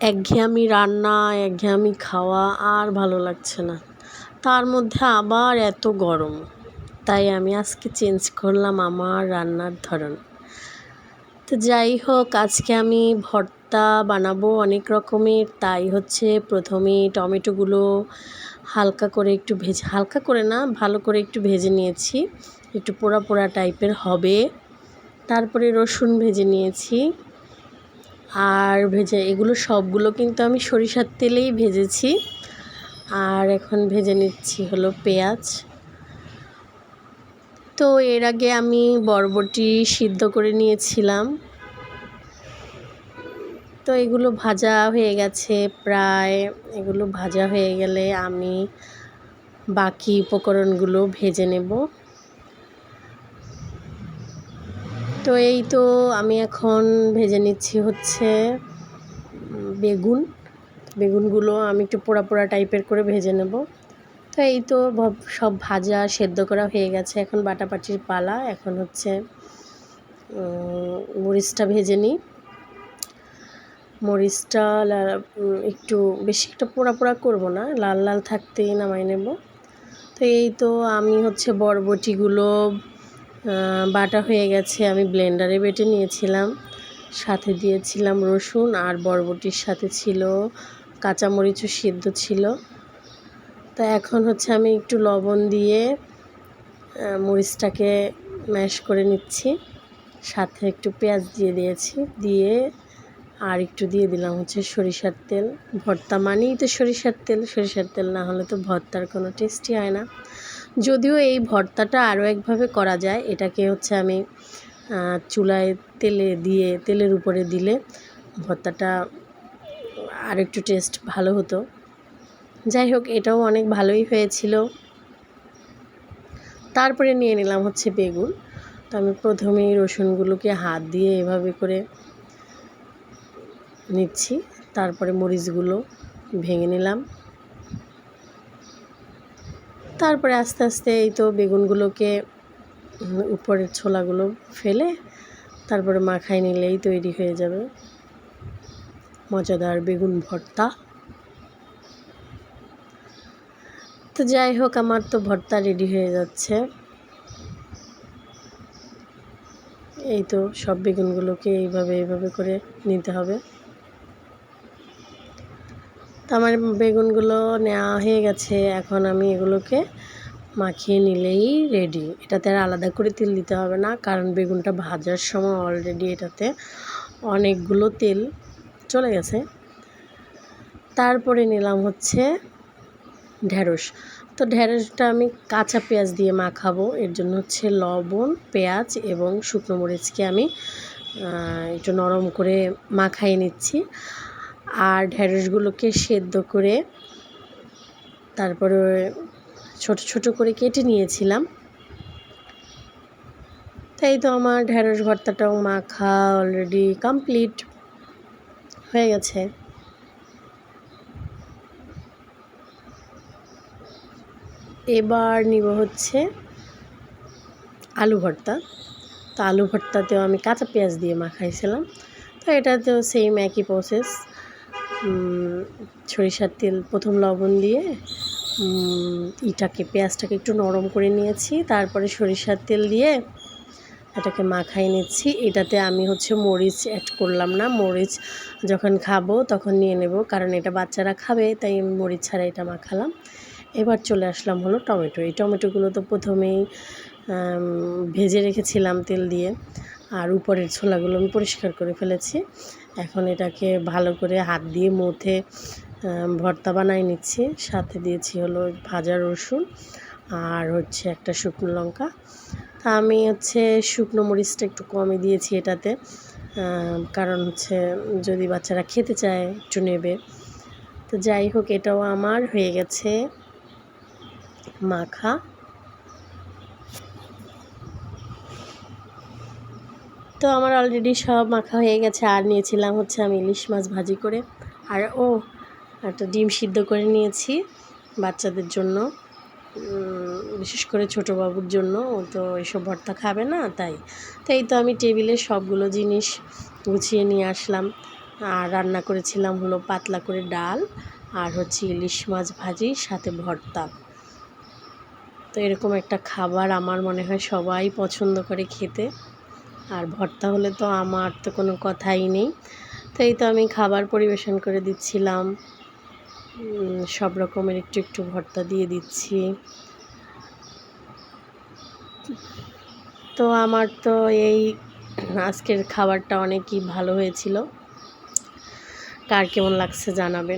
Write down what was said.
একঘেয়েমি রান্না, একঘেয়েমি খাওয়া আর ভালো লাগছে না। তার মধ্যে আবার এত গরম। তাই আমি আজকে চেঞ্জ করলাম আমার রান্নার ধরন। তো যাই হোক, আজকে আমি ভর্তা বানাবো অনেক রকমের। তাই হচ্ছে প্রথমে টমেটোগুলো হালকা করে একটু ভেজে, হালকা করে না, ভালো করে একটু ভেজে নিয়েছি। একটু পোড়া পোড়া টাইপের হবে। তারপরে রসুন ভেজে নিয়েছি। আর ভেজে, এগুলো সবগুলো কিন্তু আমি সরিষার তেলেই ভেজেছি। আর এখন ভেজে নিচ্ছি হলো পেঁয়াজ। তো এর আগে আমি বরবটি সিদ্ধ করে নিয়েছিলাম। তো এগুলো ভাজা হয়ে গেছে প্রায়। এগুলো ভাজা হয়ে গেলে আমি বাকি উপকরণগুলো ভেজে নেব। তো এই তো আমি এখন ভেজে নিচ্ছি হচ্ছে বেগুন। বেগুনগুলো আমি একটু পোড়া পোড়া টাইপের করে ভেজে নেব। তো এই তো সব ভাজা সেদ্ধ করা হয়ে গেছে। এখন বাটাবাটির পালা, এখন হচ্ছে মরিচটা ভেজে নিই। মরিচটা একটু বেশি একটা পোড়া পোড়া করব না, লাল লাল থাকতেই নামাই নেব। তো এই তো আমি হচ্ছে বরবটিগুলো বাটা হয়ে গেছে, আমি ব্লেন্ডারে বেটে নিয়েছিলাম। সাথে দিয়েছিলাম রসুন আর বরবটির সাথে ছিল কাঁচামরিচও সিদ্ধ ছিল। তো এখন হচ্ছে আমি একটু লবণ দিয়ে মরিচটাকে ম্যাশ করে নিচ্ছি। সাথে একটু পেঁয়াজ দিয়ে দিয়েছি, দিয়ে আর একটু দিয়ে দিলাম হচ্ছে সরিষার তেল। ভর্তা মানেই তো সরিষার তেল সরিষার তেল না হলে তো ভর্তার কোনো টেস্টই হয় না। যদিও এই ভর্তাটা আরও একভাবে করা যায়, এটাকে হচ্ছে আমি চুলায় তেলে দিয়ে, তেলের উপরে দিলে ভর্তাটা আর একটু টেস্ট ভালো হতো। যাই হোক, এটাও অনেক ভালোই হয়েছিল। তারপরে নিয়ে নিলাম হচ্ছে বেগুন। তো আমি প্রথমেই রসুনগুলোকে হাত দিয়ে এভাবে করে নিচ্ছি, তারপরে মরিচগুলো ভেঙে নিলাম। তারপরে আস্তে আস্তে এই তো বেগুনগুলোকে উপরের ছোলাগুলো ফেলে তারপরে মাখাই নিলেই তৈরি হয়ে যাবে। মজাদার বেগুন ভর্তা। তো যাই হোক, আমার তো ভর্তা রেডি হয়ে যাচ্ছে। এই তো সব বেগুনগুলোকে এইভাবে এইভাবে করে নিতে হবে। তো আমার বেগুনগুলো নেওয়া হয়ে গেছে। এখন আমি এগুলোকে মাখিয়ে নিলেই রেডি এটাতে আর আলাদা করে তেল দিতে হবে না, কারণ বেগুনটা ভাজার সময় অলরেডি এটাতে অনেকগুলো তেল চলে গেছে। তারপরে নিলাম হচ্ছে ঢ্যাঁড়স তো ঢ্যাঁড়সটা আমি কাঁচা পেঁয়াজ দিয়ে মাখাবো। এর জন্য হচ্ছে লবণ, পেঁয়াজ এবং শুকনো মরিচকে আমি একটু নরম করে মাখাই নিচ্ছি। আর ঢ্যাঁড়সগুলোকে সেদ্ধ করে তারপরে ছোট ছোট করে কেটে নিয়েছিলাম। তাই তো আমার ঢ্যাঁড়স ভর্তাটাও মাখা অলরেডি কমপ্লিট হয়ে গেছে। এবার নিব হচ্ছে আলু ভর্তা। তো আলু ভর্তাতেও আমি কাঁচা পেঁয়াজ দিয়ে মাখাইছিলাম। তো এটাতেও সেম একই প্রসেস সরিষার তেল প্রথম লবণ দিয়ে ইটাকে, পেঁয়াজটাকে একটু নরম করে নিয়েছি। তারপরে সরিষার তেল দিয়ে এটাকে মাখাই নিচ্ছি। এটাতে আমি হচ্ছে মরিচ অ্যাড করলাম না। মরিচ যখন খাব তখন নিয়ে নেব, কারণ এটা বাচ্চারা খাবে, তাই আমি মরিচ ছাড়া এটা মাখালাম। এবার চলে আসলাম হলো টমেটো। এই টমেটোগুলো তো প্রথমেই ভেজে রেখেছিলাম তেল দিয়ে। আর উপরের ছোলাগুলো আমি পরিষ্কার করে ফেলেছি। এখন এটাকে ভালো করে হাত দিয়ে মুথে ভর্তা বানাই নিচ্ছি। সাথে দিয়েছি হলো ভাজা রসুন আর হচ্ছে একটা শুকনো লঙ্কা। তা আমি হচ্ছে শুকনো মরিচটা একটু কমই দিয়েছি এটাতে কারণ হচ্ছে যদি বাচ্চারা খেতে চায় একটু নেবে। তো যাই হোক, এটাও আমার হয়ে গেছে মাখা। তো আমার অলরেডি সব মাখা হয়ে গেছে, আর নিয়েছিলাম হচ্ছে আমি ইলিশ মাছ ভাজি করে। আর ও, একটা ডিম সিদ্ধ করে নিয়েছি বাচ্চাদের জন্য। বিশেষ করে ছোটো বাবুর জন্য, ও তো এসব ভর্তা খাবে না, তাই। তাই তো আমি টেবিলে সবগুলো জিনিস গুছিয়ে নিয়ে আসলাম। আর রান্না করেছিলাম হলো পাতলা করে ডাল আর হচ্ছে ইলিশ মাছ ভাজি, সাথে ভর্তা। তো এরকম একটা খাবার আমার মনে হয় সবাই পছন্দ করে খেতে। আর ভর্তা হলে তো আমার তো কোনো কথাই নেই। তো এই তো আমি খাবার পরিবেশন করে দিচ্ছিলাম। সব রকমের একটু একটু ভর্তা দিয়ে দিচ্ছি। তো আমার তো এই আজকের খাবারটা অনেকই ভালো হয়েছিল। কার কেমন লাগছে জানাবেন।